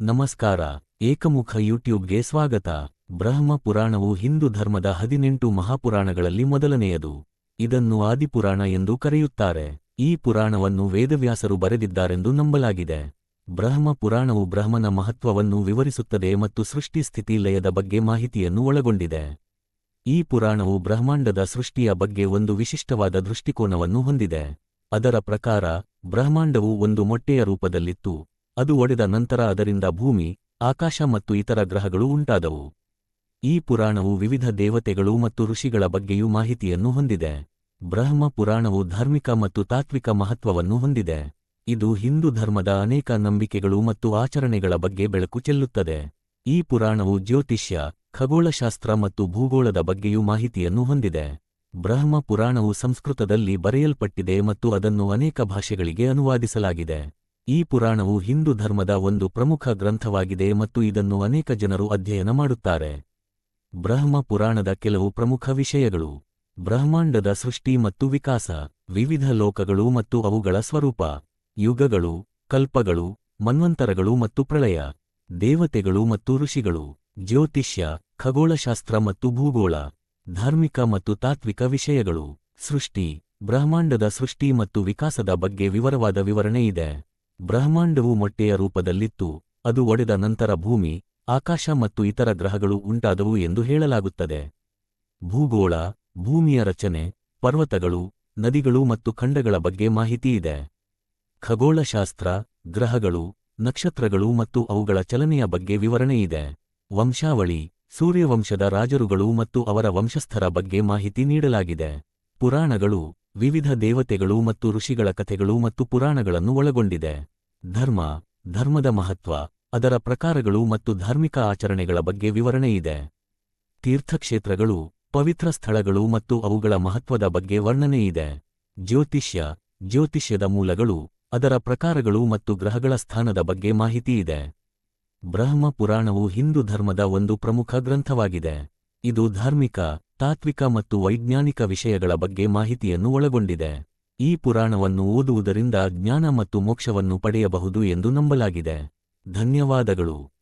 ನಮಸ್ಕಾರ, ಏಕಮುಖ ಯೂಟ್ಯೂಬ್ಗೆ ಸ್ವಾಗತ. ಬ್ರಹ್ಮ ಪುರಾಣವು ಹಿಂದೂ ಧರ್ಮದ ಹದಿನೆಂಟು ಮಹಾಪುರಾಣಗಳಲ್ಲಿ ಮೊದಲನೆಯದು. ಇದನ್ನು ಆದಿಪುರಾಣ ಎಂದು ಕರೆಯುತ್ತಾರೆ. ಈ ಪುರಾಣವನ್ನು ವೇದವ್ಯಾಸರು ಬರೆದಿದ್ದಾರೆಂದು ನಂಬಲಾಗಿದೆ. ಬ್ರಹ್ಮ ಪುರಾಣವು ಬ್ರಹ್ಮನ ಮಹತ್ವವನ್ನು ವಿವರಿಸುತ್ತದೆ ಮತ್ತು ಸೃಷ್ಟಿ ಸ್ಥಿತಿ ಲಯದ ಬಗ್ಗೆ ಮಾಹಿತಿಯನ್ನು ಒಳಗೊಂಡಿದೆ. ಈ ಪುರಾಣವು ಬ್ರಹ್ಮಾಂಡದ ಸೃಷ್ಟಿಯ ಬಗ್ಗೆ ಒಂದು ವಿಶಿಷ್ಟವಾದ ದೃಷ್ಟಿಕೋನವನ್ನು ಹೊಂದಿದೆ. ಅದರ ಪ್ರಕಾರ, ಬ್ರಹ್ಮಾಂಡವು ಒಂದು ಮೊಟ್ಟೆಯ ರೂಪದಲ್ಲಿತ್ತು. ಅದು ಒಡೆದ ನಂತರ ಅದರಿಂದ ಭೂಮಿ, ಆಕಾಶ ಮತ್ತು ಇತರ ಗ್ರಹಗಳು ಉಂಟಾದವು. ಈ ಪುರಾಣವು ವಿವಿಧ ದೇವತೆಗಳು ಮತ್ತು ಋಷಿಗಳ ಬಗ್ಗೆಯೂ ಮಾಹಿತಿಯನ್ನು ಹೊಂದಿದೆ. ಬ್ರಹ್ಮ ಪುರಾಣವು ಧಾರ್ಮಿಕ ಮತ್ತು ತಾತ್ವಿಕ ಮಹತ್ವವನ್ನು ಹೊಂದಿದೆ. ಇದು ಹಿಂದೂ ಧರ್ಮದ ಅನೇಕ ನಂಬಿಕೆಗಳು ಮತ್ತು ಆಚರಣೆಗಳ ಬಗ್ಗೆ ಬೆಳಕು ಚೆಲ್ಲುತ್ತದೆ. ಈ ಪುರಾಣವು ಜ್ಯೋತಿಷ್ಯ, ಖಗೋಳಶಾಸ್ತ್ರ ಮತ್ತು ಭೂಗೋಳದ ಬಗ್ಗೆಯೂ ಮಾಹಿತಿಯನ್ನು ಹೊಂದಿದೆ. ಬ್ರಹ್ಮ ಪುರಾಣವು ಸಂಸ್ಕೃತದಲ್ಲಿ ಬರೆಯಲ್ಪಟ್ಟಿದೆ ಮತ್ತು ಅದನ್ನು ಅನೇಕ ಭಾಷೆಗಳಿಗೆ ಅನುವಾದಿಸಲಾಗಿದೆ. ಈ ಪುರಾಣವು ಹಿಂದೂ ಧರ್ಮದ ಒಂದು ಪ್ರಮುಖ ಗ್ರಂಥವಾಗಿದೆ ಮತ್ತು ಇದನ್ನು ಅನೇಕ ಜನರು ಅಧ್ಯಯನ ಮಾಡುತ್ತಾರೆ. ಬ್ರಹ್ಮ ಪುರಾಣದ ಕೆಲವು ಪ್ರಮುಖ ವಿಷಯಗಳು. ಬ್ರಹ್ಮಾಂಡದ ಸೃಷ್ಟಿ ಮತ್ತು ವಿಕಾಸ, ವಿವಿಧ ಲೋಕಗಳು ಮತ್ತು ಅವುಗಳ ಸ್ವರೂಪ, ಯುಗಗಳು, ಕಲ್ಪಗಳು, ಮನ್ವಂತರಗಳು ಮತ್ತು ಪ್ರಳಯ, ದೇವತೆಗಳು ಮತ್ತು ಋಷಿಗಳು, ಜ್ಯೋತಿಷ್ಯ, ಖಗೋಳಶಾಸ್ತ್ರ ಮತ್ತು ಭೂಗೋಳ, ಧಾರ್ಮಿಕ ಮತ್ತು ತಾತ್ವಿಕ ವಿಷಯಗಳು. ಸೃಷ್ಟಿ, ಬ್ರಹ್ಮಾಂಡದ ಸೃಷ್ಟಿ ಮತ್ತು ವಿಕಾಸದ ಬಗ್ಗೆ ವಿವರವಾದ ವಿವರಣೆ ಇದೆ. ಬ್ರಹ್ಮಾಂಡವು ಮೊಟ್ಟೆಯ ರೂಪದಲ್ಲಿತ್ತು, ಅದು ಒಡೆದ ನಂತರ ಭೂಮಿ, ಆಕಾಶ ಮತ್ತು ಇತರ ಗ್ರಹಗಳು ಉಂಟಾದವು ಎಂದು ಹೇಳಲಾಗುತ್ತದೆ. ಭೂಗೋಳ, ಭೂಮಿಯ ರಚನೆ, ಪರ್ವತಗಳು, ನದಿಗಳು ಮತ್ತು ಖಂಡಗಳ ಬಗ್ಗೆ ಮಾಹಿತಿಯಿದೆ ಖಗೋಳಶಾಸ್ತ್ರ, ಗ್ರಹಗಳು, ನಕ್ಷತ್ರಗಳು ಮತ್ತು ಅವುಗಳ ಚಲನೆಯ ಬಗ್ಗೆ ವಿವರಣೆಯಿದೆ ವಂಶಾವಳಿ, ಸೂರ್ಯವಂಶದ ರಾಜರುಗಳು ಮತ್ತು ಅವರ ವಂಶಸ್ಥರ ಬಗ್ಗೆ ಮಾಹಿತಿ ನೀಡಲಾಗಿದೆ. ಪುರಾಣಗಳು ವಿವಿಧ ದೇವತೆಗಳು ಮತ್ತು ಋಷಿಗಳ ಕಥೆಗಳು ಮತ್ತು ಪುರಾಣಗಳನ್ನು ಒಳಗೊಂಡಿದೆ. ಧರ್ಮ, ಧರ್ಮದ ಮಹತ್ವ, ಅದರ ಪ್ರಕಾರಗಳು ಮತ್ತು ಧಾರ್ಮಿಕ ಆಚರಣೆಗಳ ಬಗ್ಗೆ ವಿವರಣೆಯಿದೆ ತೀರ್ಥಕ್ಷೇತ್ರಗಳು, ಪವಿತ್ರ ಸ್ಥಳಗಳು ಮತ್ತು ಅವುಗಳ ಮಹತ್ವದ ಬಗ್ಗೆ ವರ್ಣನೆಯಿದೆ ಜ್ಯೋತಿಷ್ಯ, ಜ್ಯೋತಿಷ್ಯದ ಮೂಲಗಳು, ಅದರ ಪ್ರಕಾರಗಳು ಮತ್ತು ಗ್ರಹಗಳ ಸ್ಥಾನದ ಬಗ್ಗೆ ಮಾಹಿತಿಯಿದೆ ಬ್ರಹ್ಮ ಪುರಾಣವು ಹಿಂದೂ ಧರ್ಮದ ಒಂದು ಪ್ರಮುಖ ಗ್ರಂಥವಾಗಿದೆ. ಇದು ಧಾರ್ಮಿಕ ತಾತ್ವಿಕ ಮತ್ತು ವೈಜ್ಞಾನಿಕ ವಿಷಯಗಳ ಬಗ್ಗೆ ಮಾಹಿತಿಯನ್ನು ಒಳಗೊಂಡಿದೆ. ಈ ಪುರಾಣವನ್ನು ಓದುವುದರಿಂದ ಜ್ಞಾನ ಮತ್ತು ಮೋಕ್ಷವನ್ನು ಪಡೆಯಬಹುದು ಎಂದು ನಂಬಲಾಗಿದೆ. ಧನ್ಯವಾದಗಳು.